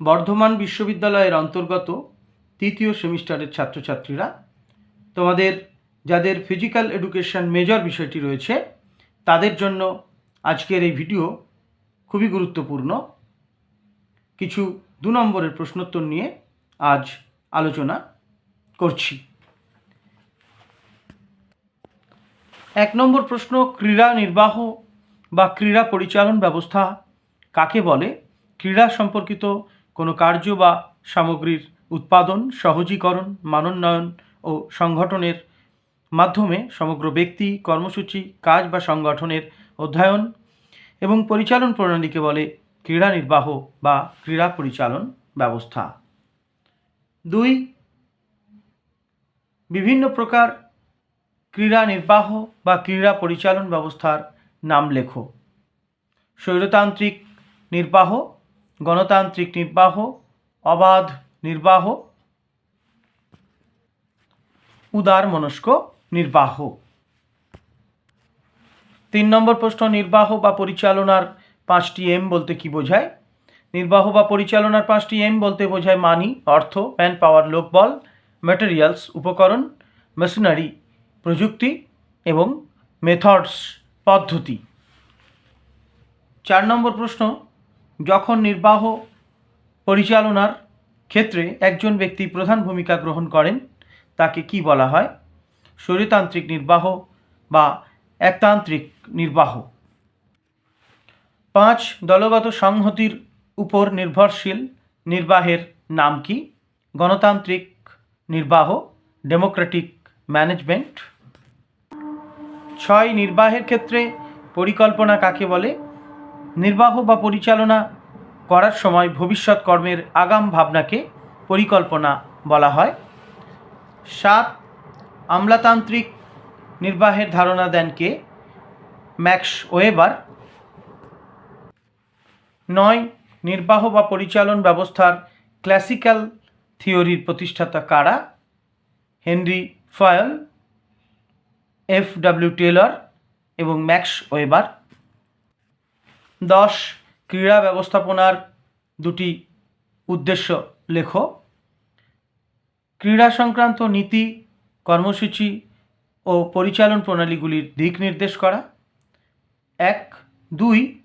বর্ধমান বিশ্ববিদ্যালয়ের অন্তর্গত তৃতীয় সেমিস্টারের ছাত্রছাত্রীরা, তোমাদের যাদের ফিজিক্যাল এডুকেশন মেজর বিষয়টি রয়েছে, তাদের জন্য আজকের এই ভিডিও খুবই গুরুত্বপূর্ণ। কিছু দু নম্বরের প্রশ্নোত্তর নিয়ে আজ আলোচনা করছি। এক নম্বর প্রশ্ন, ক্রীড়া নির্বাহ বা ক্রীড়া পরিচালন ব্যবস্থা কাকে বলে? ক্রীড়া সম্পর্কিত কোনো কার্য বা সামগ্রীর উৎপাদন, সহজীকরণ, মানোন্নয়ন ও সংগঠনের মাধ্যমে সমগ্র ব্যক্তি, কর্মসূচি, কাজ বা সংগঠনের অধ্যয়ন এবং পরিচালন প্রণালীকে বলে ক্রীড়া নির্বাহ বা ক্রীড়া পরিচালন ব্যবস্থা। দুই, বিভিন্ন প্রকার ক্রীড়া নির্বাহ বা ক্রীড়া পরিচালন ব্যবস্থার নাম লেখো। স্বৈরতান্ত্রিক নির্বাহ গণতান্ত্রিক নির্বাহ, অবাধ নির্বাহ, উদার মনস্ক নির্বাহ। তিন নম্বর প্রশ্ন, নির্বাহ বা পরিচালনার পাঁচটি এম বলতে কি বোঝায়? নির্বাহ বা পরিচালনার পাঁচটি এম বলতে বোঝায় মানি, অর্থ, ম্যান পাওয়ার, লোকবল ম্যাটেরিয়ালস উপকরণ মেশিনারি প্রযুক্তি এবং মেথডস পদ্ধতি। চার নম্বর প্রশ্ন যখন নির্বাহ পরিচালনার ক্ষেত্রে একজন ব্যক্তি প্রধান ভূমিকা গ্রহণ করেন, তাকে কি বলা হয়? স্বৈরতান্ত্রিক নির্বাহ বা একতান্ত্রিক নির্বাহ। পাঁচ, দলগত সংহতির উপর নির্ভরশীল নির্বাহের নাম কি? গণতান্ত্রিক নির্বাহ, ডেমোক্রেটিক ম্যানেজমেন্ট। ছয়, নির্বাহের ক্ষেত্রে পরিকল্পনা কাকে বলে? নির্বাহ বা পরিচালনা করার সময় ভবিষ্যৎ কর্মের আগাম ভাবনাকে পরিকল্পনা বলা হয়। সাত, আমলাতান্ত্রিক নির্বাহের ধারণা দেন কে? Max weber. নয়, নির্বাহ বা পরিচালন ব্যবস্থার ক্লাসিক্যাল থিওরির প্রতিষ্ঠাতা কারা? Henri Fayol, F W Taylor এবং ম্যাক্স ওয়েবার। দশ ক্রীড়া ব্যবস্থাপনার দুটি উদ্দেশ্য। লেখো, ক্রীড়া সংক্রান্ত নীতি, কর্মসূচি ও পরিচালন প্রণালীগুলির দিক নির্দেশ করা। এক, দুই,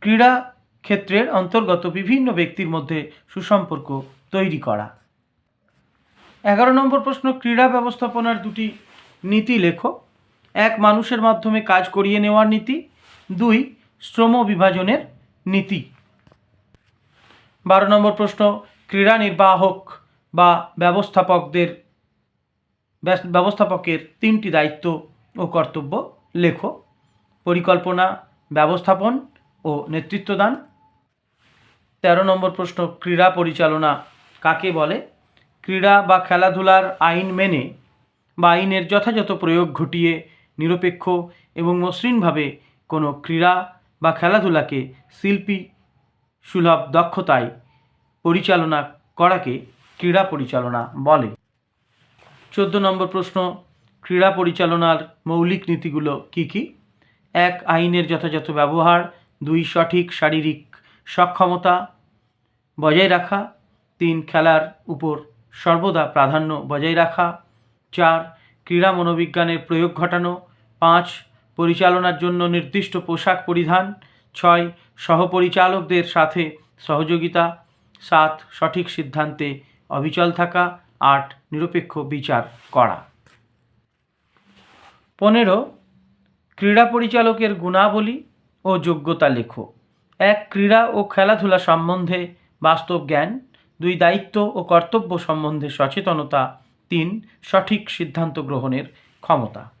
ক্রীড়া ক্ষেত্রের অন্তর্গত বিভিন্ন ব্যক্তির মধ্যে সুসম্পর্ক তৈরি করা। এগারো নম্বর প্রশ্ন, ক্রীড়া ব্যবস্থাপনার দুটি নীতি লেখো। এক, মানুষের মাধ্যমে কাজ করিয়ে নেওয়ার নীতি। দুই শ্রম বিভাজনের নীতি। বারো নম্বর প্রশ্ন, ক্রীড়া নির্বাহক বা ব্যবস্থাপকদের ব্যবস্থাপকের তিনটি দায়িত্ব ও কর্তব্য লেখো। পরিকল্পনা, ব্যবস্থাপন ও নেতৃত্বদান। তেরো নম্বর প্রশ্ন, ক্রীড়া পরিচালনা কাকে বলে? ক্রীড়া বা খেলাধুলার আইন মেনে বা আইনের যথাযথ প্রয়োগ ঘটিয়ে নিরপেক্ষ এবং মসৃণভাবে কোনো ক্রীড়া বা খেলাধুলাকে শিল্পী সুলভ দক্ষতায় পরিচালনা করাকে ক্রীড়া পরিচালনা বলে। চোদ্দ নম্বর প্রশ্ন, ক্রীড়া পরিচালনার মৌলিক নীতিগুলো কি কি? এক, আইনের যথাযথ ব্যবহার। দুই, সঠিক শারীরিক সক্ষমতা বজায় রাখা। তিন, খেলার উপর সর্বদা প্রাধান্য বজায় রাখা। চার, ক্রীড়া মনোবিজ্ঞানের প্রয়োগ ঘটানো। পাঁচ পরিচালনার জন্য নির্দিষ্ট পোশাক পরিধান। ছয়, সহপরিচালকদের সাথে সহযোগিতা। সাত, সঠিক সিদ্ধান্তে অবিচল থাকা। আট, নিরপেক্ষ বিচার করা। পনেরো, ক্রীড়া পরিচালকের গুণাবলী ও যোগ্যতা লেখো। এক, ক্রীড়া ও খেলাধুলা সম্বন্ধে বাস্তব জ্ঞান। দুই, দায়িত্ব ও কর্তব্য সম্বন্ধে সচেতনতা। তিন, সঠিক সিদ্ধান্ত গ্রহণের ক্ষমতা।